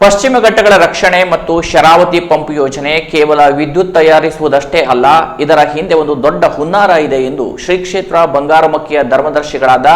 ಪಶ್ಚಿಮ ಘಟ್ಟಗಳ ರಕ್ಷಣೆ ಮತ್ತು ಶರಾವತಿ ಪಂಪ್ ಯೋಜನೆ ಕೇವಲ ವಿದ್ಯುತ್ ತಯಾರಿಸುವುದಷ್ಟೇ ಅಲ್ಲ, ಇದರ ಹಿಂದೆ ಒಂದು ದೊಡ್ಡ ಹುನ್ನಾರ ಇದೆ ಎಂದು ಶ್ರೀ ಕ್ಷೇತ್ರ ಬಂಗಾರಮಕ್ಕಿಯ ಧರ್ಮದರ್ಶಿಗಳಾದ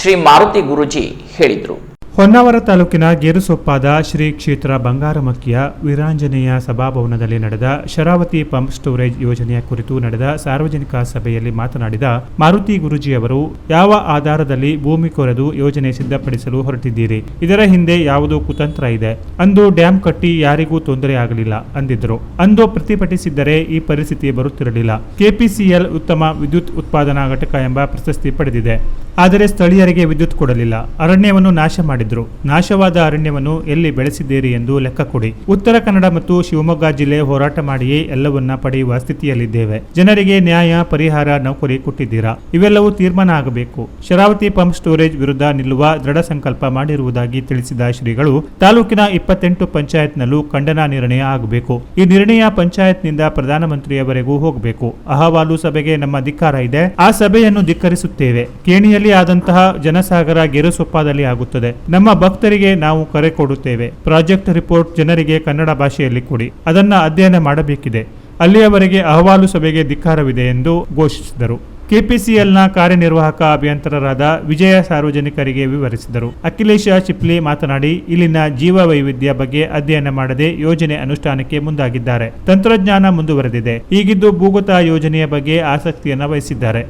ಶ್ರೀ ಮಾರುತಿ ಗುರುಜಿ ಹೇಳಿದರು. ಹೊನ್ನಾವರ ತಾಲೂಕಿನ ಗೇರುಸೊಪ್ಪಾದ ಶ್ರೀ ಕ್ಷೇತ್ರ ಬಂಗಾರಮಕ್ಕಿಯ ವೀರಾಂಜನೇಯ ಸಭಾಭವನದಲ್ಲಿ ನಡೆದ ಶರಾವತಿ ಪಂಪ್ ಸ್ಟೋರೇಜ್ ಯೋಜನೆಯ ಕುರಿತು ನಡೆದ ಸಾರ್ವಜನಿಕ ಸಭೆಯಲ್ಲಿ ಮಾತನಾಡಿದ ಮಾರುತಿ ಗುರುಜಿ ಅವರು, ಯಾವ ಆಧಾರದಲ್ಲಿ ಭೂಮಿ ಕೊರೆದು ಯೋಜನೆ ಸಿದ್ಧಪಡಿಸಲು ಹೊರಟಿದ್ದೀರಿ? ಇದರ ಹಿಂದೆ ಯಾವುದೋ ಕುತಂತ್ರ ಇದೆ. ಅಂದು ಡ್ಯಾಂ ಕಟ್ಟಿ ಯಾರಿಗೂ ತೊಂದರೆ ಆಗಲಿಲ್ಲ ಅಂದಿದ್ರು ಅಂದು ಪ್ರತಿಭಟಿಸಿದ್ದರೆ ಈ ಪರಿಸ್ಥಿತಿ ಬರುತ್ತಿರಲಿಲ್ಲ. ಕೆಪಿಸಿಎಲ್ ಉತ್ತಮ ವಿದ್ಯುತ್ ಉತ್ಪಾದನಾ ಘಟಕ ಎಂಬ ಪ್ರಶಸ್ತಿ ಪಡೆದಿದೆ. ಆದರೆ ಸ್ಥಳೀಯರಿಗೆ ವಿದ್ಯುತ್ ಕೊಡಲಿಲ್ಲ. ಅರಣ್ಯವನ್ನು ನಾಶ ಮಾಡಿದ್ರು. ನಾಶವಾದ ಅರಣ್ಯವನ್ನು ಎಲ್ಲಿ ಬೆಳೆಸಿದ್ದೀರಿ ಎಂದು ಲೆಕ್ಕ ಕೊಡಿ ಉತ್ತರ ಕನ್ನಡ ಮತ್ತು ಶಿವಮೊಗ್ಗ ಜಿಲ್ಲೆ ಹೋರಾಟ ಮಾಡಿಯೇ ಎಲ್ಲವನ್ನ ಪಡೆಯುವ ಸ್ಥಿತಿಯಲ್ಲಿದ್ದೇವೆ. ಜನರಿಗೆ ನ್ಯಾಯ, ಪರಿಹಾರ, ನೌಕರಿ ಕೊಟ್ಟಿದ್ದೀರಾ? ಇವೆಲ್ಲವೂ ತೀರ್ಮಾನ ಆಗಬೇಕು. ಶರಾವತಿ ಪಂಪ್ ಸ್ಟೋರೇಜ್ ವಿರುದ್ಧ ನಿಲ್ಲುವ ದೃಢ ಸಂಕಲ್ಪ ಮಾಡಿರುವುದಾಗಿ ತಿಳಿಸಿದ ಶ್ರೀಗಳು, ತಾಲೂಕಿನ ಇಪ್ಪತ್ತೆಂಟು ಪಂಚಾಯತ್ನಲ್ಲೂ ಖಂಡನಾ ನಿರ್ಣಯ ಆಗಬೇಕು. ಈ ನಿರ್ಣಯ ಪಂಚಾಯತ್ನಿಂದ ಪ್ರಧಾನಮಂತ್ರಿಯವರೆಗೂ ಹೋಗಬೇಕು. ಅಹವಾಲು ಸಭೆಗೆ ನಮ್ಮ ಧಿಕ್ಕಾರ ಇದೆ. ಆ ಸಭೆಯನ್ನು ಧಿಕ್ಕರಿಸುತ್ತೇವೆ. ಕೇಣಿಯಲ್ಲಿ ಆದಂತಹ ಜನಸಾಗರ ಗೆರುಸೊಪ್ಪಾದಲ್ಲಿ ಆಗುತ್ತದೆ. ನಮ್ಮ ಭಕ್ತರಿಗೆ ನಾವು ಕರೆ ಕೊಡುತ್ತೇವೆ. ಪ್ರಾಜೆಕ್ಟ್ ರಿಪೋರ್ಟ್ ಜನರಿಗೆ ಕನ್ನಡ ಭಾಷೆಯಲ್ಲಿ ಕೊಡಿ. ಅದನ್ನು ಅಧ್ಯಯನ ಮಾಡಬೇಕಿದೆ. ಅಲ್ಲಿಯವರೆಗೆ ಅಹವಾಲು ಸಭೆಗೆ ಧಿಕ್ಕಾರವಿದೆ ಎಂದು ಘೋಷಿಸಿದರು. ಕೆಪಿಸಿಎಲ್ನ ಕಾರ್ಯನಿರ್ವಾಹಕ ಅಭಿಯಂತರರಾದ ವಿಜಯ ಸಾರ್ವಜನಿಕರಿಗೆ ವಿವರಿಸಿದರು. ಅಖಿಲೇಶ ಚಿಪ್ಲಿ ಮಾತನಾಡಿ, ಇಲ್ಲಿನ ಜೀವ ವೈವಿಧ್ಯ ಬಗ್ಗೆ ಅಧ್ಯಯನ ಮಾಡದೆ ಯೋಜನೆ ಅನುಷ್ಠಾನಕ್ಕೆ ಮುಂದಾಗಿದ್ದಾರೆ. ತಂತ್ರಜ್ಞಾನ ಮುಂದುವರೆದಿದೆ. ಈಗಿದ್ದು ಭೂಗತ ಯೋಜನೆಯ ಬಗ್ಗೆ ಆಸಕ್ತಿಯನ್ನು ವಹಿಸಿದ್ದಾರೆ.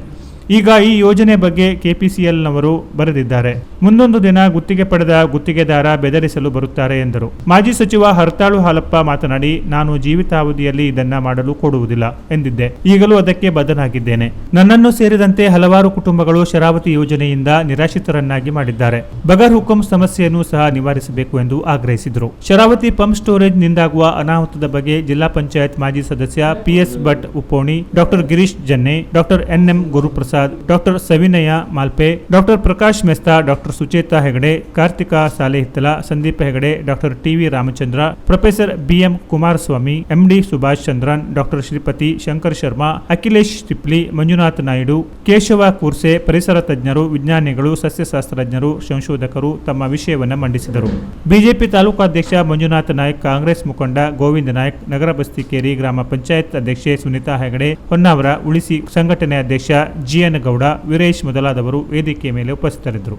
ಈಗ ಈ ಯೋಜನೆ ಬಗ್ಗೆ ಕೆಪಿಸಿಎಲ್ನವರು ಬರೆದಿದ್ದಾರೆ. ಮುಂದೊಂದು ದಿನ ಗುತ್ತಿಗೆ ಪಡೆದ ಗುತ್ತಿಗೆದಾರ ಬೆದರಿಸಲು ಬರುತ್ತಾರೆ ಎಂದರು. ಮಾಜಿ ಸಚಿವ ಹರ್ತಾಳು ಹಾಲಪ್ಪ ಮಾತನಾಡಿ, ನಾನು ಜೀವಿತಾವಧಿಯಲ್ಲಿ ಇದನ್ನ ಮಾಡಲು ಕೊಡುವುದಿಲ್ಲ ಎಂದಿದ್ದೆ. ಈಗಲೂ ಅದಕ್ಕೆ ಬದ್ಧನಾಗಿದ್ದೇನೆ. ನನ್ನನ್ನು ಸೇರಿದಂತೆ ಹಲವಾರು ಕುಟುಂಬಗಳು ಶರಾವತಿ ಯೋಜನೆಯಿಂದ ನಿರಾಶ್ರಿತರನ್ನಾಗಿ ಮಾಡಿದ್ದಾರೆ. ಬಗರ್ ಹುಕುಂ ಸಮಸ್ಯೆಯನ್ನು ಸಹ ನಿವಾರಿಸಬೇಕು ಎಂದು ಆಗ್ರಹಿಸಿದರು. ಶರಾವತಿ ಪಂಪ್ ಸ್ಟೋರೇಜ್ ನಿಂದಾಗುವ ಅನಾಹುತದ ಬಗ್ಗೆ ಜಿಲ್ಲಾ ಪಂಚಾಯತ್ ಮಾಜಿ ಸದಸ್ಯ PS Bhat Upponi, doctor Girish Janne, doctor NM Guruprasad doctor Savinaya Malpe, doctor Prakash Mesta, doctor Sucheta Hegde, Karthika Salehittala, Sandeepa Hegde, doctor TV Ramachandra, professor BM Kumaraswamy MD Subhash Chandran, doctor Shripati Shankar Sharma, Akhilesh Tipli, Manjunath Naidu, Keshava Koorse, ಪರಿಸರ ತಜ್ಞರು, ವಿಜ್ಞಾನಿಗಳು, ಸಸ್ಯಶಾಸ್ತ್ರಜ್ಞರು, ಸಂಶೋಧಕರು ತಮ್ಮ ವಿಷಯವನ್ನು ಮಂಡಿಸಿದರು. BJP ತಾಲೂಕಾಧ್ಯಕ್ಷ ಮಂಜುನಾಥ್ ನಾಯ್ಕ, ಕಾಂಗ್ರೆಸ್ ಮುಖಂಡ ಗೋವಿಂದ ನಾಯ್ಕ, ನಗರ ಬಸ್ತಿಕೇರಿ ಗ್ರಾಮ ಪಂಚಾಯತ್ ಅಧ್ಯಕ್ಷೆ ಸುನೀತಾ ಹೆಗಡೆ, ಹೊನ್ನಾವರ ಉಳಿಸಿ ಸಂಘಟನೆ ಅಧ್ಯಕ್ಷ ಜಿಎನ್ ಗೌಡ ವೀರೇಶ್ ಮೊದಲಾದವರು ವೇದಿಕೆಯ ಮೇಲೆ ಉಪಸ್ಥಿತರಿದ್ದರು.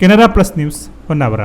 Canara plus news Honnavar.